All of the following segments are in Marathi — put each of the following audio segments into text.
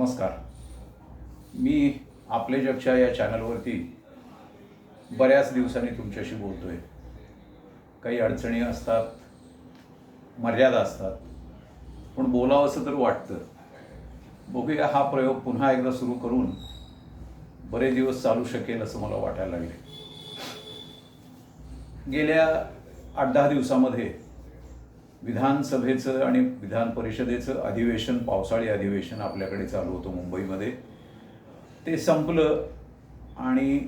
नमस्कार. मी आपले जगच्या या चॅनलवरती बऱ्याच दिवसांनी तुमच्याशी बोलतोय. काही अडचणी असतात मर्यादा असतात. पण बोलावंसं तर वाटतं. बघूया हा प्रयोग पुन्हा एकदा सुरू करून बरे दिवस चालू शकेल असं मला वाटायला लागले. गेल्या आठ दहा दिवसामध्ये विधानसभेचं आणि विधान परिषदेचं अधिवेशन पावसाळी अधिवेशन आपल्याकडे चालू होतं मुंबईमध्ये. ते संपलं आणि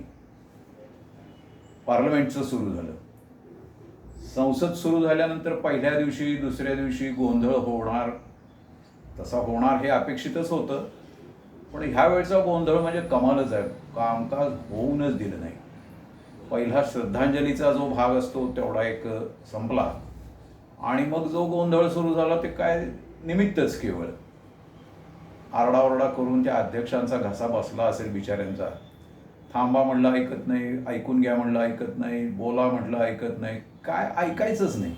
पार्लमेंटचं सुरू झालं. संसद सुरू झाल्यानंतर पहिल्या दिवशी दुसऱ्या दिवशी गोंधळ होणार तसा होणार हे अपेक्षितच होतं. पण ह्या वेळचा गोंधळ म्हणजे कमालच आहे. कामकाज होऊनच दिलं नाही. पहिला श्रद्धांजलीचा जो भाग असतो तेवढा एक संपला. आणि मग जो गोंधळ सुरू झाला ते काय निमित्तच केवळ. आरडाओरडा करून त्या अध्यक्षांचा घसा बसला असेल बिचाऱ्यांचा. थांबा म्हणलं ऐकत नाही ऐकून घ्या म्हणलं ऐकत नाही बोला म्हटलं ऐकत नाही. काय ऐकायचंच नाही.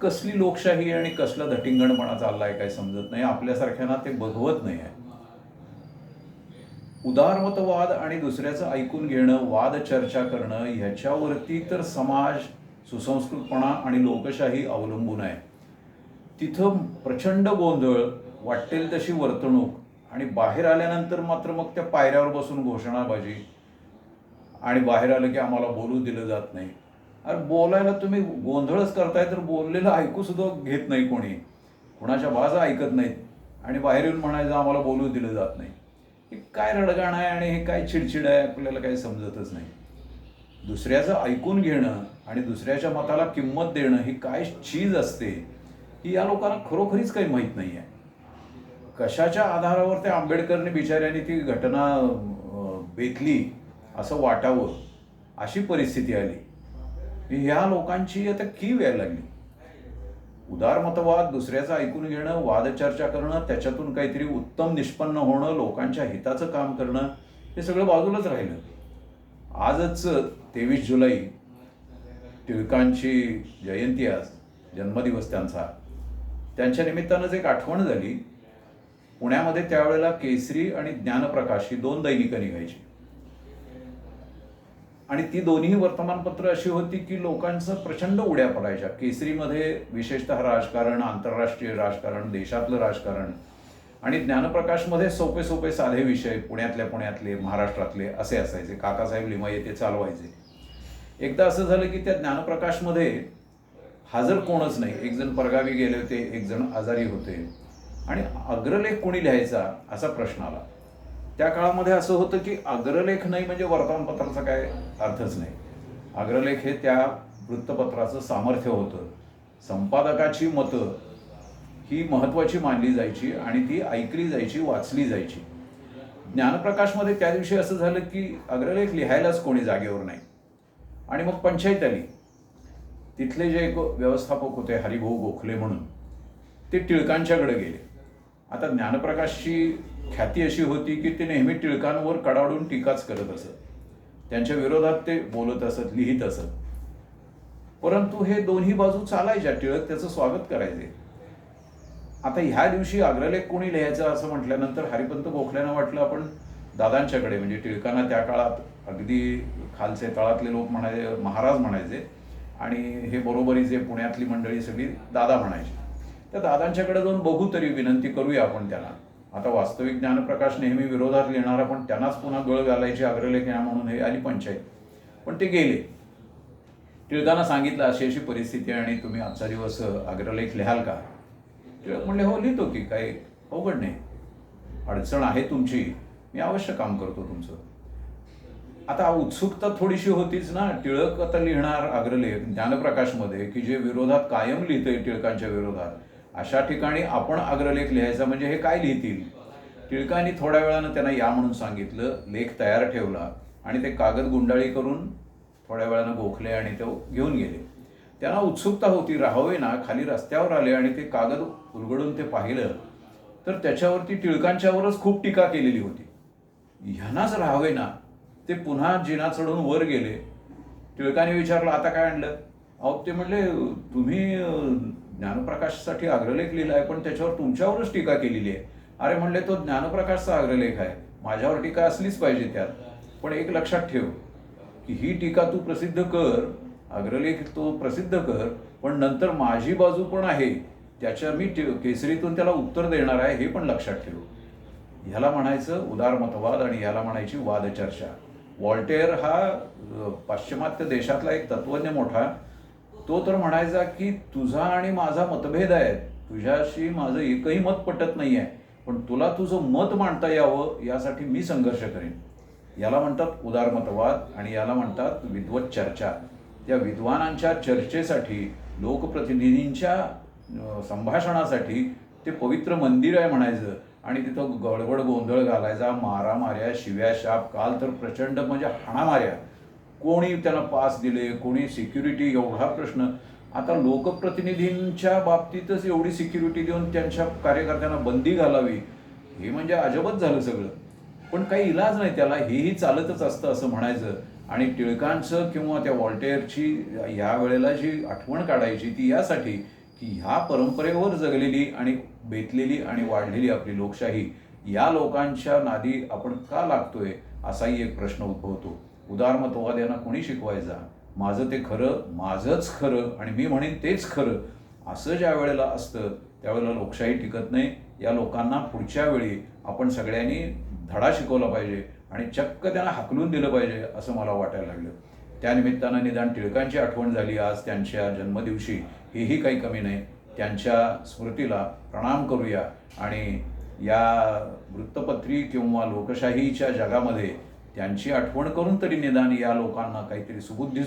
कसली लोकशाही आणि कसला धटिंगणपणा चाललाय काय समजत नाही. आपल्यासारख्यांना ते बघवत नाही आहे. उदारमतवाद आणि दुसऱ्याचं ऐकून घेणं वाद चर्चा करणं ह्याच्यावरती तर समाज सुसंस्कृतपणा आणि लोकशाही अवलंबून आहे. तिथं प्रचंड गोंधळ वाटेल तशी वर्तणूक आणि बाहेर आल्यानंतर मात्र मग त्या पायऱ्यावर बसून घोषणाबाजी आणि बाहेर आलं की आम्हाला बोलू दिलं जात नाही. अरे बोलायला तुम्ही गोंधळच करताय तर बोललेलं ऐकूसुद्धा घेत नाही कोणी. कोणाच्या भाषा ऐकत नाहीत आणि बाहेर येऊन म्हणायचं आम्हाला बोलू दिलं जात नाही. हे काय रडगाण आहे आणि हे काय चिडचिड आहे आपल्याला काही समजतच नाही. दुसऱ्याचं ऐकून घेणं आणि दुसऱ्याच्या मताला किंमत देणं ही काय चीज असते ही या लोकांना खरोखरीच काही माहीत नाही आहे कशाच्या आधारावर त्या आंबेडकरने बिचाऱ्यांनी ती घटना बेतली असं वाटावं अशी परिस्थिती आली. ह्या लोकांची आता की यायला लागली? उदारमतवाद दुसऱ्याचं ऐकून घेणं वादचर्चा करणं त्याच्यातून काहीतरी उत्तम निष्पन्न होणं लोकांच्या हिताचं काम करणं हे सगळं बाजूलाच राहिलं. आजच तेवीस जुलै टिळकांची जयंती आज जन्मदिवस त्यांचा. त्यांच्या निमित्तानंच एक आठवण झाली पुण्यामध्ये त्यावेळेला केसरी आणि ज्ञानप्रकाश ही दोन दैनिकं निघायची. आणि ती दोन्ही वर्तमानपत्र अशी होती की लोकांचं प्रचंड उड्या पडायच्या. केसरीमध्ये विशेषतः राजकारण आंतरराष्ट्रीय राजकारण देशातलं राजकारण आणि ज्ञानप्रकाशमध्ये सोपे सोपे साधे विषय पुण्यातल्या पुण्यातले महाराष्ट्रातले असे असायचे. काकासाहेब लिमाये ते चालवायचे. एकदा असं झालं की त्या ज्ञानप्रकाशमध्ये हजर कोणच नाही. एक जण परगावी गेले होते एक जण आजारी होते. आणि अग्रलेख कोणी लिहायचा असा प्रश्न आला. त्या काळामध्ये असं होतं की अग्रलेख नाही म्हणजे वर्तमानपत्राचा काय अर्थच नाही. अग्रलेख हे त्या वृत्तपत्राचं सामर्थ्य होतं. संपादकाची मतं ही महत्त्वाची मानली जायची आणि ती ऐकली जायची वाचली जायची. ज्ञानप्रकाशमध्ये त्या दिवशी असं झालं की अग्रलेख लिहायलाच कोणी जागेवर नाही. आणि मग पंचायत आली तिथले जे एक व्यवस्थापक होते हरिभाऊ गोखले म्हणून ते टिळकांच्याकडे गेले. आता ज्ञानप्रकाशची ख्याती अशी होती की ते नेहमी टिळकांवर कडाडून टीकाच करत असत. त्यांच्या विरोधात ते बोलत असत लिहित असत. परंतु हे दोन्ही बाजू चालायच्या टिळक त्याचं स्वागत करायचे. आता ह्या दिवशी अग्रलेख कोणी लिहायचं असं म्हटल्यानंतर हरिपंत गोखल्यानं वाटलं आपण दादांच्याकडे म्हणजे टिळकांना त्या काळात अगदी खालचे तळातले लोक म्हणायचे महाराज म्हणायचे आणि हे बरोबरीचे पुण्यातली मंडळी सगळी दादा म्हणायची. त्या दादांच्याकडे जाऊन बघू तरी विनंती करूया आपण त्यांना. आता वास्तविक ज्ञानप्रकाश नेहमी विरोधात लिहिणारा पण त्यांनाच पुन्हा गळ घालायची अग्रलेख या म्हणून हे आली पंचायत. पण ते गेले. टिळकांना सांगितलं अशी अशी परिस्थिती आहे आणि तुम्ही आजचा दिवस अग्रलेख लिहाल का? टिळक म्हणले हो लिहितो की काही अवघड नाही. अडचण आहे तुमची. मी अवश्य काम करतो तुमचं. आता उत्सुकता थोडीशी होतीच ना. टिळक आता लिहिणार अग्रलेख ज्ञानप्रकाशमध्ये की जे विरोधात कायम लिहितंय टिळकांच्या विरोधात अशा ठिकाणी आपण अग्रलेख लिहायचा म्हणजे हे काय लिहितील? टिळकांनी थोड्या वेळानं त्यांना या म्हणून सांगितलं लेख तयार ठेवला आणि ते कागद गुंडाळी करून थोड्या वेळानं गोखले आणि तो घेऊन गेले. त्यांना उत्सुकता होती राहावे ना खाली रस्त्यावर आले आणि ते कागद उलगडून ते पाहिलं. तर त्याच्यावरती टिळकांच्यावरच खूप टीका केलेली होती. ह्यांनाच राहावे ना. ते पुन्हा जिना चढून वर गेले. टिळकाने विचारलं आता काय आणलं? अहो ते म्हणले तुम्ही ज्ञानप्रकाशसाठी अग्रलेख लिहिला आहे पण त्याच्यावर तुमच्यावरच टीका केलेली आहे. अरे म्हणले तो ज्ञानप्रकाशचा अग्रलेख आहे. माझ्यावर टीका असलीच पाहिजे त्यात. पण एक लक्षात ठेव की ही टीका तू प्रसिद्ध कर. अग्रलेख तो प्रसिद्ध कर. पण नंतर माझी बाजू पण आहे. त्याच्या मी केसरीतून त्याला उत्तर देणार आहे हे पण लक्षात ठेव. ह्याला म्हणायचं उदारमतवाद आणि ह्याला म्हणायची वादचर्चा. वॉल्टेअर हा पाश्चिमात्य देशातला एक तत्वज्ञ मोठा तो तर म्हणायचा की तुझा आणि माझा मतभेद आहे. तुझ्याशी माझं एकही मत पटत नाही आहे पण तुला तुझं मत मांडता यावं यासाठी मी संघर्ष करेन. याला म्हणतात उदारमतवाद आणि याला म्हणतात विद्वत चर्चा त्या विद्वानांच्या चर्चेसाठी लोकप्रतिनिधींच्या संभाषणासाठी ते पवित्र मंदिर आहे म्हणायचं. आणि तिथं गडबड गोंधळ घालायचा मारामाऱ्या शिव्या शाप काल तर प्रचंड म्हणजे हाणामाऱ्या. कोणी त्याला पास दिले कोणी सिक्युरिटी एवढा प्रश्न. आता लोकप्रतिनिधींच्या बाबतीतच एवढी सिक्युरिटी देऊन त्यांच्या कार्यकर्त्यांना बंदी घालावी हे म्हणजे अजबच झालं सगळं. पण काही इलाज नाही त्याला हेही चालतच असतं असं म्हणायचं. आणि टिळकांचं किंवा त्या वॉल्टेअरची ह्या वेळेला जी आठवण काढायची ती यासाठी की ह्या परंपरेवर जगलेली आणि बेतलेली आणि वाढलेली आपली लोकशाही या लोकांच्या नादी आपण का लागतोय असाही एक प्रश्न उद्भवतो. उदारमतवाद यांना कोणी शिकवायचा? माझं ते खरं माझंच खरं आणि मी म्हणेन तेच खरं असं ज्या वेळेला असतं त्यावेळेला लोकशाही टिकत नाही. या लोकांना पुढच्या वेळी आपण सगळ्यांनी धडा शिकवला पाहिजे आणि चक्क त्यांना हाकलून दिलं पाहिजे असं मला वाटायला लागलं. त्या निमित्तानं निदान टिळकांची आठवण झाली. आज त्यांच्या जन्मदिवशी हेही काही कमी नाही. त्यांच्या स्मृतीला प्रणाम करूया आणि या वृत्तपत्री किंवा लोकशाहीच्या जगामध्ये त्यांची आठवण करून तरी निदान या लोकांना काहीतरी सुबुद्धी